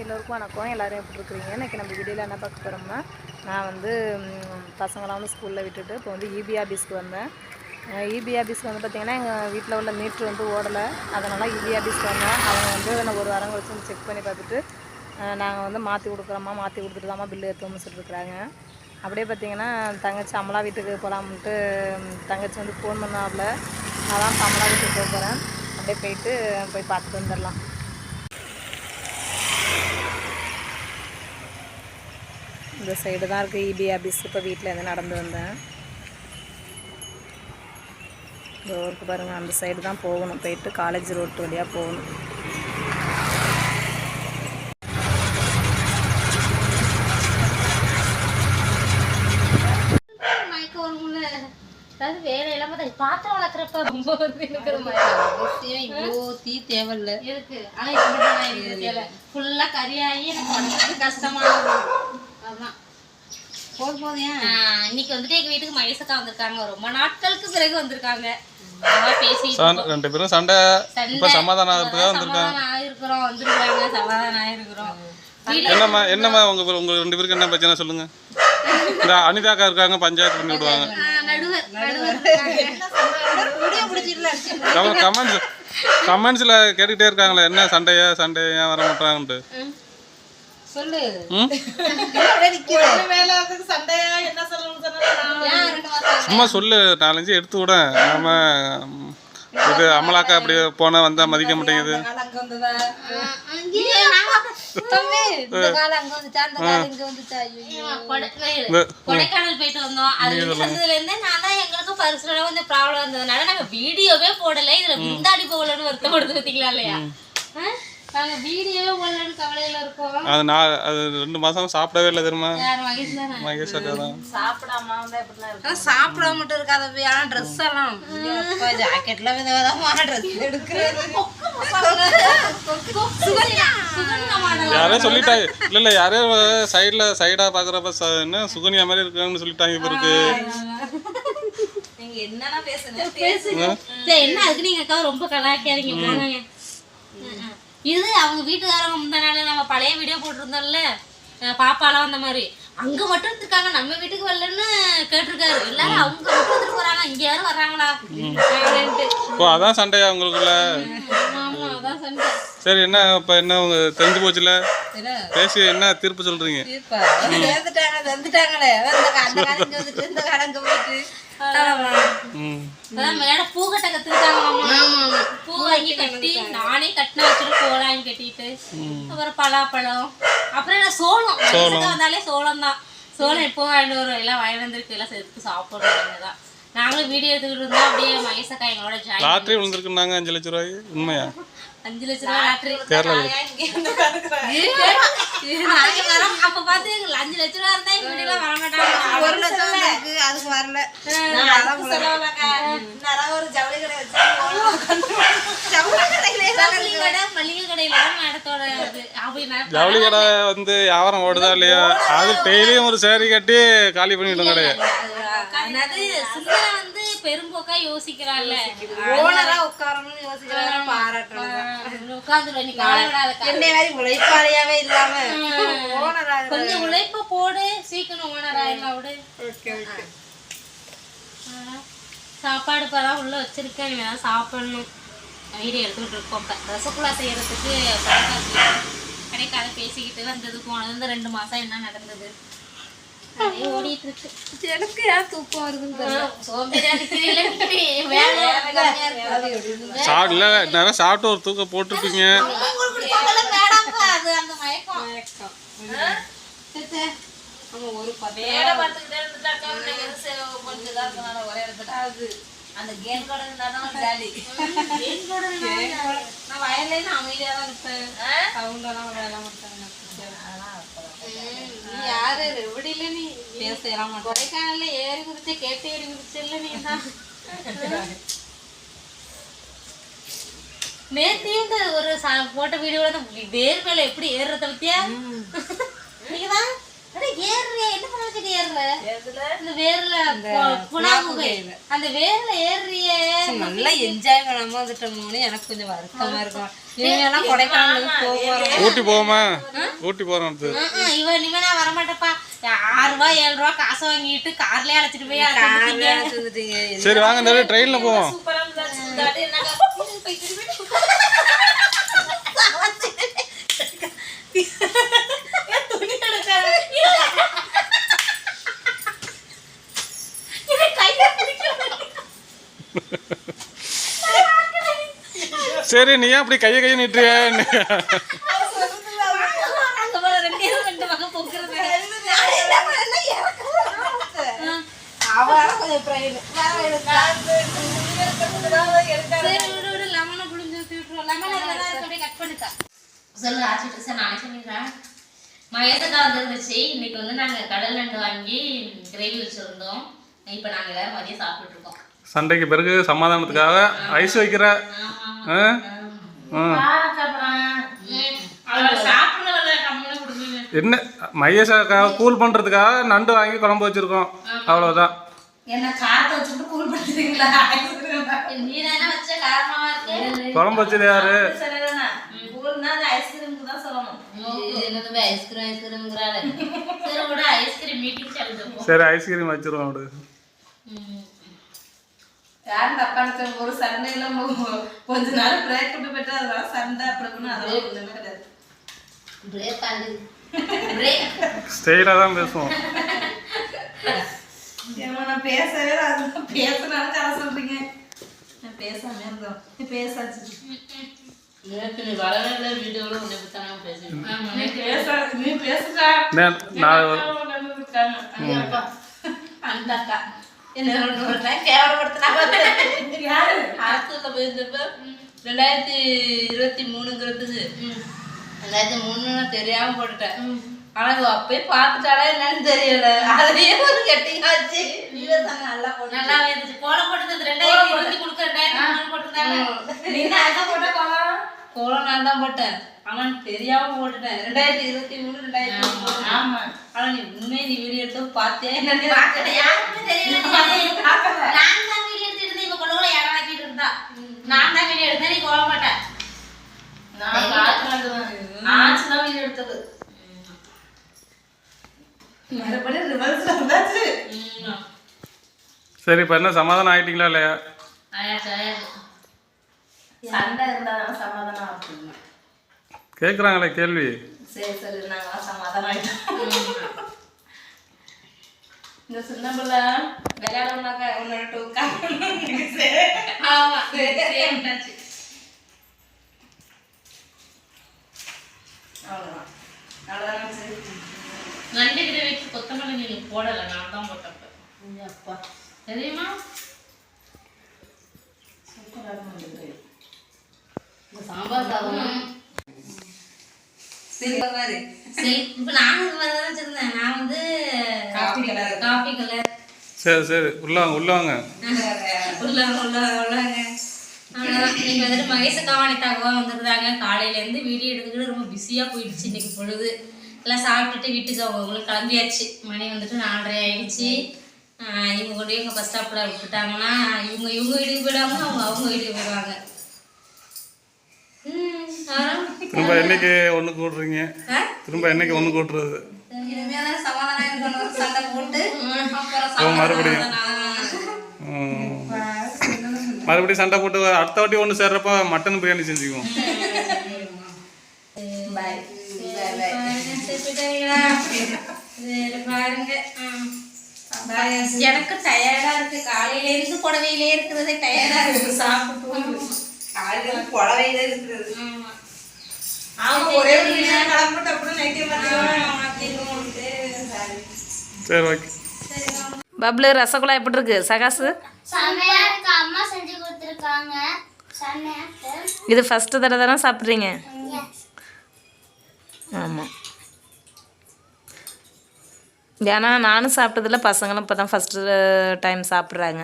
எல்லோருக்கும் வணக்கம். எல்லோரும் எப்படி இருக்கிறீங்க? இன்றைக்கி நம்ம வீடியோவில் என்ன பார்க்க போகிறோம்னா நான் வந்து பசங்களாம் வந்து ஸ்கூலில் விட்டுட்டு இப்போ வந்து இபி ஆஃபீஸ்க்கு வந்தேன். இபி ஆஃபீஸ்க்கு வந்து பார்த்திங்கன்னா எங்கள் வீட்டில் உள்ள மீட்ரு வந்து ஓடலை. அதனால் இபி ஆஃபீஸ்க்கு வந்தேன். அவங்க வந்து நான் ஒரு வாரம் கழிச்சு வந்து செக் பண்ணி பார்த்துட்டு நாங்கள் வந்து மாற்றி கொடுக்குறோமா மாற்றி கொடுத்துட்டு தாம்மா பில்லு ஏற்றுவோம்னு சொல்லியிருக்கிறாங்க அப்படியே பார்த்தீங்கன்னா தங்கச்சி அமலா வீட்டுக்கு போகலாம்ன்ட்டு தங்கச்சி வந்து ஃபோன் பண்ணாப்புல அதான் தான் அமலா வீட்டுக்கு போக போகிறேன் அப்படியே போயிட்டு போய் பார்த்துட்டு வந்துடலாம். இந்த சைடு தான் இருக்குது இபி ஆஃபீஸ் இப்போ வீட்டில் இருந்து நடந்து வந்தேன். இந்த ஊருக்கு பாருங்கள் அந்த சைடு தான் போகணும். போயிட்டு காலேஜ் ரோட்டு வழியாக போகணும். அதாவது வேலையெல்லாம் பார்த்தா பாத்திரம் வளர்க்குறப்ப ரொம்ப வந்து இருக்கிற மாதிரி அவசியம் இவ்வளோ தீ தேவையில்ல. இருக்கு. ஆனா இப்படி தான் எனக்கு தேவை ஃபுல்லா கறியாகி எனக்கு உடம்புக்கு கஷ்டமா இருக்கும் அதான் போதும் போதும் ஏன் ஆஹ் இன்னைக்கு வந்துட்டு எங்க வீட்டுக்கு மகேசக்கா வந்திருக்காங்க. ரொம்ப நாட்களுக்கு பிறகு வந்திருக்காங்க. ரெண்டு பேரும் சண்டை. இப்ப சமாதானம் ஆயிருக்கிறோம் வந்திருக்காங்க. சமாதானம் ஆயிருக்கிறோம் என்னம்மா என்னம்மா உங்க உங்க ரெண்டு பேருக்கு என்ன பிரச்சனை சொல்லுங்க. இந்த அனிதாக்கா இருக்காங்க பஞ்சாயத்து பண்ணி விடுவாங்க. கமெண்ட்ஸ் கமெண்ட்ஸ்ல கேட்டுக்கிட்டே இருக்காங்களே என்ன சண்டையா சண்டை ஏன் வர மாட்டாங்கன்ட்டு. சொல்லு. சும்மா சொல்லு நாலஞ்சு எடுத்து விட. நம்ம இது அமலாக்கா அப்படி போனா வந்தா மதிக்க மாட்டேங்குது. கொடைக்கானல் போயிட்டு வந்தோம். அது இருந்ததுல இருந்தே நான் தான் எங்களுக்கு பர்சனலா கொஞ்சம் ப்ராப்ளம் இருந்ததுனால நாங்க வீடியோவே போடல. இதுல விந்தாடி போகலன்னு வருத்தப்படுது பாத்தீங்களா இல்லையா? ஆ? நாங்க வீடியோவே போடலன்னு கவலையில இருக்கோம். அது நான் அது ரெண்டு மாசம் சாப்பிடவே இல்லை தெரியுமா? யார் மகேஷ் தானே? மகேஷ் தான். சாப்பிடாம ஆனா சாப்பிடாம மட்டும் இருக்காத போய் ஆனா ட்ரெஸ் எல்லாம். ஜாக்கெட்ல வித விதமான ட்ரெஸ் எடுக்கிறது. சுகன்யா சுகன்யா மாடல் யாரோ சொல்லிட்டாங்க. இல்ல இல்ல யாரோ சைடுல சைடா பாக்குறப்ப ச- என்ன சுகன்யா மாதிரி இருக்காங்கன்னு சொல்லிட்டாங்க இப்ப இருக்கு. நீங்க என்னன்னா பேசுங்க. பேசுங்க சரி என்ன அதுக்கு நீங்க அக்கா ரொம்ப கலாய்க்காதீங்க. இது அவங்க வீட்டுக்காரங்க முந்தனால நம்ம பழைய வீடியோ போட்டிருந்தோம்ல பாப்பாலாம் அந்த மாதிரி. அங்க மட்டும் இருக்காங்க நம்ம வீட்டுக்கு வரலன்னு கேட்டிருக்காரு. எல்லாரும் அவங்க மட்டும் வந்துட்டு போறாங்க. இங்க யாரும் வர்றாங்களா? ஓ அதான் சண்டையா உங்களுக்குள்ள ஆமா அதான் சண்டை. சரி என்ன இப்ப என்ன உங்க தெரிஞ்சு போச்சுல? என்ன? பேசி என்ன தீர்ப்பு சொல்றீங்க? பூ கட்ட கத்துருக்காங்க பூ வாங்கி கட்டி நானே கட்டின வச்சுட்டு பூ வாங்கி கட்டிட்டு அப்புறம் பலாப்பழம் அப்புறம் என்ன சோளம்? வயசுக்கு வந்தாலே சோளம் தான் சோளம் எப்போ வாங்கிட்டு வரும் எல்லாம் வந்திருக்கு. எல்லாம் சேர்த்து சாப்பிடுறோம் தான் நாங்களும் வீடியோ எடுத்துக்கிட்டு இருந்தோம். அப்படியே மகேசக்கா எங்களோட ஜாயின் லாட்ரி விழுந்திருக்குன்னாங்க அஞ்சு லட்ச ரூபாய் உண்மையா? அஞ்சு லட்ச ரூபா லாட்ரி கேரளாவில் நாங்க வரோம் அப்ப பார்த்து எங்களுக்கு அஞ்சு லட்ச ரூபா இருந்தா எங்க வீட்டுல வர மாட்டாங்க ஒரு லட்சம் வந்திருக்கு அதுக்கு வரல நான் அதான் சொல்றேன். ஒரு ஜவுளி கடை ஜவுளி வந்து வியாபாரம் ஓடுதா இல்லையா அது டெய்லியும் ஒரு சேரி கட்டி காலி பண்ணிவிடும் கடையை அதாவது சுந்தர வந்து பெரும்போக்கா யோசிக்கிறாள்ல. ஓனரா உட்காரணும்னு யோசிக்கிறாங்க பாராட்டணும் உட்காந்துருவ நீ என்னை மாதிரி உழைப்பாளியாவே இல்லாம. ஓனரா கொஞ்சம் உழைப்ப போடு சீக்கிரம் ஓனர் ஆயிடலாம் விடு. சாப்பாடு இப்பதான் உள்ள வச்சிருக்கேன். இனிமே தான் சாப்பிடணும். வீடியோ எடுத்துக்கிட்டு இருக்கோம் இப்போ. ரசகுல்லா செய்யறதுக்கு கிடைக்காத பேசிக்கிட்டு வந்தது போனது. இந்த ரெண்டு மாசம் என்ன நடந்தது? ஓடிட்டு இருக்கு எனக்கு ஏன் தூக்கம் வருதுன்னு இல்லை நேரம் சாப்பிட்டு ஒரு தூக்கம் போட்டிருப்பீங்க. அந்த இருக்கனால ஒரே இடத்துல. அது. அந்த கேம் கடை ஜாலி நான் வயல்ல அமைதியா தான் இருப்பேன் சவுண்டெல்லாம் வேலை மாட்டாங்க ரெவடியில நீ பேசலாம் மாட்டேன் கொடைக்கானல்ல ஏறி குதிச்ச கேட்டு ஏறி குதிச்சல்ல நீ தான் நேத்தியும் ஒரு போட்ட வீடியோல தான் வேர் மேல எப்படி ஏறுறத பத்தியா நீங்கதான் ஊட்டி போவோமா? ஊட்டி ம்ம், இவன் இவனா வரமாட்டப்பா. ஆறு ரூபா ஏழு ரூபா காசு வாங்கிட்டு கார்லயே அழைச்சிட்டு போய் சரி வாங்க இந்த ட்ரெயினில் போவோம். சரி நீ ஏன் அப்படி கையை கையை நிட்டுறிய. சொல்லு ஆச்சிட்டு சார் நானே சொல்லிடுறேன் மகேசக்கா வந்துருந்துச்சு இன்னைக்கு வந்து நாங்கள் கடல் நண்டு வாங்கி கிரேவி வச்சுருந்தோம். இப்போ நாங்கள் எல்லாரும் மதியம் சாப்பிட்டுட்டு இருக்கோம். சண்டைக்கு பிறகு சமாதானத்துக்காக ஐஸ் வைக்கிற என்ன? மையேஷாக்காக கூல் பண்ணுறதுக்காக நண்டு வாங்கி குழம்பு வச்சுருக்கோம். அவ்வளோதான் என்ன காரத்தை வச்சுட்டு கூல் பண்ணுறீங்களா நீ தானே வச்ச காரமாவா இருக்கு குழம்பு வச்சது யாரு? ஐஸ்கிரீமுக்கு தான் சொல்லணும் என்னது ஐஸ்கிரீம். ஐஸ்கிரீம்ங்கிறாரு சரி விட ஐஸ்கிரீம் மீட்டிங் சொல்லிட்டு சரி ஐஸ்கிரீம் வச்சிருவோம் அப்படி. யாரும் தப்பா நினைச்ச ஒரு சண்டையில மு- கொஞ்ச நாள் பிரேக் விட்டு போயிட்டு அதனால சண்டை அப்படி இப்படின்னு அதெல்லாம் ஒண்ணுமே கிடையாது பிரேக் தான் பேசுவோம் ஏமா நான் பேசவே அதெல்லாம் பேசினாலும் கதை சொல்றீங்க நான் பேசாம இருந்தோம் பேசாச்சு நீ வரவே இல்லை வீடியோவில் உன்னை பற்றி தான் பேசுவேன் நீ பேச நீ பேசுடா நான் நான் அந்த அக்கா என்ன யாரு? அரசுல போயிருந்தப்ப ரெண்டாயிரத்தி இருபத்தி மூணுங்கிறதுக்கு. ரெண்டாயிரத்தி மூணுன்னு தெரியாம போட்டுட்டேன். ஆனா இவ அப்பயே பார்த்துட்டாளா என்னன்னு தெரியல. அதையே ஒரு கெட்டிங் ஆச்சு. நல்லா நல்லா கோலம் போட்டது ரெண்டாயிரத்தி இருபத்தி கொடுக்க ரெண்டாயிரத்தி மூணு போட்டிருந்தாங்க கோலம் கோலம் நான் தான் போட்டேன். ஆனா தெரியாம போட்டுட்டேன். ரெண்டாயிரத்தி இருபத்தி மூணு ரெண்டாயிரத்தி ஆமா. ஆனா நீ உண்மையை நீ வீடியோ எடுத்து பார்த்தியா என்னன்னு யாருக்குமே தெரியல. நான் தான் வீடியோ எடுத்துட்டு இவ கொள்ள ஏடாக்கிட்டு இருந்தா. நான் தான் வீடியோ எடுத்தேன். நீ கோல மாட்டேன் நான் தான் வீடு எடுத்தது. மறுபடியும் ரிவர்ஸ் வந்தாச்சு. சரி இப்போ என்ன சமாதானம் ஆயிட்டீங்களா இல்லையா? சண்டை இருந்தா கேட்குறாங்களே கேள்வி. சரி சரி நாங்களாம் சமாதானம் இந்த சின்ன பிள்ளை விளையாடணும்னாக்கா உன்னோட டூ ஆமா சேம் ஆச்சு அவ்வளோதான் அவ்வளோதான் சரி. நண்டு கிரேவிக்கு கொத்தமல்லி நீங்க போடல நான் தான் போட்டப்ப அப்பா. தெரியுமா? சூப்பராக இந்த சாம்பார் சாதம் மாதிரி. சரி இப்ப நானும் வச்சிருந்தேன். நான் வந்து காப்பி கலர் காஃபி கலர் சரி சரி. உள்ள வாங்க உள்ள வாங்க. உள்ள உள்ள உள்ளங்க அவ்வளோதான் இன்னைக்கு வந்துட்டு மகேஷ காவாணி தகவல் வந்துருந்தாங்க காலையிலேருந்து வீடியோ எடுத்துக்கிட்டு ரொம்ப பிஸியாக போயிடுச்சு இன்னைக்கு பொழுது. எல்லாம் சாப்பிட்டுட்டு வீட்டுக்கு அவங்களுக்கு கிளம்பியாச்சு. மணி வந்துட்டு நாலரை ஆயிடுச்சு. இவங்க போய் எங்கள் பஸ் ஸ்டாப்பில் விட்டுட்டாங்கன்னா இவங்க இவங்க வீட்டுக்கு போயிடாம அவங்க அவங்க வீட்டுக்கு போயிடுவாங்க திரும்ப என்னைக்கு ஒன்று கூட்டுறீங்க? திரும்ப என்னைக்கு ஒன்று கூட்டுறது? மறுபடியும். மறுபடியும் சண்டை போட்டு அடுத்த வாட்டி ஒன்று சேர்றப்ப மட்டன் பிரியாணி செஞ்சுக்குவோம். எனக்கு டயர்டா இருக்கு. காலையில இருந்து புடவையிலே இருக்கிறதே டயர்டா இருக்கு. சாப்பிட்டு காலையில் புடவையில இருக்கிறது. சரி ஓகே பப்ளு ரசகுல்லா எப்படி இருக்கு? சகாசு? அம்மா செஞ்சு கொடுத்துருக்காங்க. இது ஃபஸ்ட்டு தடவை தானே சாப்பிட்றீங்க? ஆமாம் ஏன்னா நானும் சாப்பிட்டதில்ல பசங்களும் இப்போ தான் ஃபஸ்ட்டு டைம் சாப்பிட்றாங்க.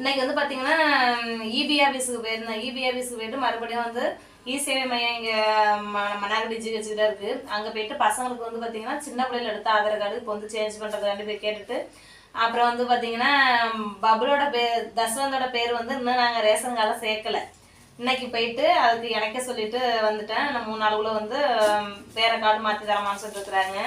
இன்னைக்கு வந்து பார்த்தீங்கன்னா இபி ஆஃபீஸுக்கு போயிருந்தேன். இபி ஆஃபீஸுக்கு போயிட்டு மறுபடியும் வந்து இ சேவை மையம் இங்கே ம மன்னார்குடி ஜிஹெச்சில் இருக்குது அங்கே போயிட்டு பசங்களுக்கு வந்து பார்த்தீங்கன்னா சின்ன பிள்ளைல எடுத்த ஆதார் கார்டு இப்போ வந்து சேஞ்ச் பண்ணுறதுக்காண்டி போய் கேட்டுட்டு அப்புறம் வந்து பார்த்தீங்கன்னா பபுளோட பேர் தசவந்தோட பேர் வந்து இன்னும் நாங்கள் ரேஷன் கார்டில் சேர்க்கலை. இன்னைக்கு போயிட்டு அதுக்கு எனக்கே சொல்லிட்டு வந்துட்டேன். நான் மூணு நாளுக்குள்ள வந்து வேறு வேற கார்டு மாற்றி தரமான்னு சொல்லிட்டு இருக்கிறாங்க.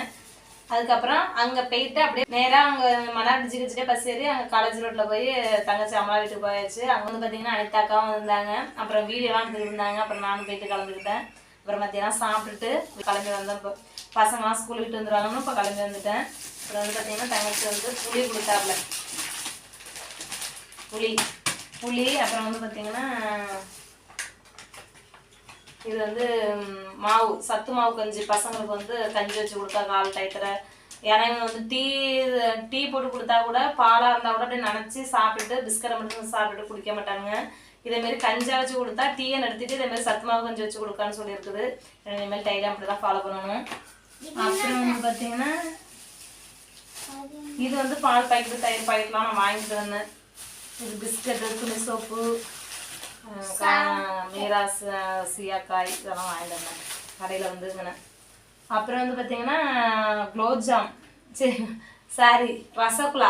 அதுக்கப்புறம் அங்கே போயிட்டு அப்படியே நேராக அங்கே மன்னார் ஜிகிச்சிட்டே பஸ் ஏறி அங்கே காலேஜ் ரோட்டில் போய் தங்கச்சி அம்மா வீட்டுக்கு போயாச்சு. அங்கே வந்து பார்த்தீங்கன்னா அனிதாக்காவும் இருந்தாங்க அப்புறம் வீடியோலாம் எடுத்துட்டு இருந்தாங்க. அப்புறம் நானும் போயிட்டு கலந்துக்கிட்டேன் அப்புறம் மத்தியானம் சாப்பிட்டுட்டு கிளம்பி வந்தேன் இப்போ பசங்களாம் ஸ்கூல் விட்டு வந்துடுவாங்கன்னு இப்போ கிளம்பி வந்துட்டேன். அப்புறம் வந்து பார்த்தீங்கன்னா தங்கச்சி வந்து புளி கொடுத்தாப்புல. புளி. புளி. அப்புறம் வந்து பார்த்தீங்கன்னா இது வந்து மாவு சத்து மாவு கஞ்சி. பசங்களுக்கு வந்து கஞ்சி வச்சு கொடுத்தா கால் டயத்தில் ஏன்னா இவங்க வந்து டீ டீ போட்டு கொடுத்தா கூட பாலாக இருந்தால் கூட அப்படியே நினச்சி சாப்பிட்டுட்டு பிஸ்கரை மட்டும் சாப்பிட்டுட்டு குடிக்க மாட்டாங்க இதேமாரி கஞ்சா வச்சு கொடுத்தா டீயை நிறுத்திட்டு இதேமாரி சத்து மாவு கஞ்சி வச்சு கொடுக்கான்னு சொல்லியிருக்குது. இனிமேல் டைலாம் அப்படி தான் ஃபாலோ பண்ணணும். அப்புறம் வந்து பார்த்தீங்கன்னா இது வந்து பால் பாக்கெட்டு தயிர் பாக்கெட்லாம் நான் வாங்கிட்டு வந்தேன். இது பிஸ்கட்டு துணி சோப்பு கா- மீரா ச- சீயாக்காய் இதெல்லாம் வாங்கிட்டு வந்தேன். கடையில் வந்துங்கண்ணே அப்புறம் வந்து பார்த்தீங்கன்னா குலோப்ஜாம் சரி சாரி ரசகுலா.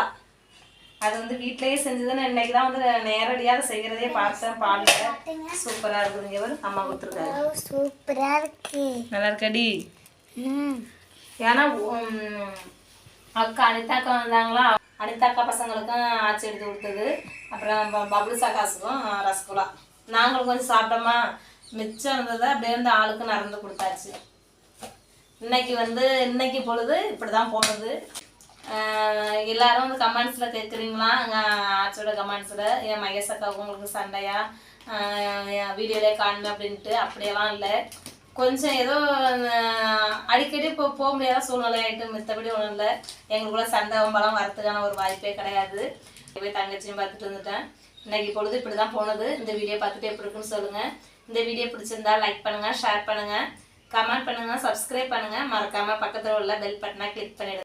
அது வந்து வீட்டிலேயே செஞ்சதுன்னு இன்னைக்கு தான் வந்து நேரடியாக செய்கிறதே பார்த்தேன் பாலில் சூப்பராக இருக்குதுங்க இவர். அம்மா கொடுத்துருக்காரு. சூப்பரா இருக்கு. நல்லா இருக்கடி. ஏன்னா அக்கா அனிதாக்கா வந்தாங்களா? அனிதாக்கா பசங்களுக்கும் ஆச்சி எடுத்து கொடுத்தது. அப்புறம் பப்ளு சகாசுக்கும் ரசகுல்லா நாங்களும் கொஞ்சம் சாப்பிட்டோமா. மிச்சம் இருந்ததை அப்படியே வந்து ஆளுக்கு நடந்து கொடுத்தாச்சு. இன்னைக்கு வந்து இன்னைக்கு பொழுது இப்படி தான் போனது எல்லாரும் வந்து கமெண்ட்ஸில் கேட்குறீங்களா ஆச்சோட கமெண்ட்ஸில் என் மகேஷ் அக்கா உங்களுக்கு சண்டையா? வீடியோலே காணுமே அப்படின்ட்டு அப்படியெல்லாம் இல்லை. கொஞ்சம் ஏதோ அடிக்கடி இப்போ போக முடியாத சூழ்நிலை ஆகிட்டு மித்தபடி ஒன்றும் இல்லை. எங்களுக்குள்ள சண்டை வம்பலாம் வரத்துக்கான ஒரு வாய்ப்பே கிடையாது. போய் தங்கச்சியும் பார்த்துட்டு வந்துட்டேன். இன்னைக்கு பொழுது இப்படி தான் போனது. இந்த வீடியோ பார்த்துட்டு எப்படி இருக்குன்னு சொல்லுங்கள் இந்த வீடியோ பிடிச்சிருந்தா லைக் பண்ணுங்கள் ஷேர் பண்ணுங்கள் கமெண்ட் பண்ணுங்கள் சப்ஸ்கிரைப் பண்ணுங்கள் மறக்காமல் பக்கத்தில் உள்ள பெல் பட்டனை கிளிக் பண்ணிடுங்க.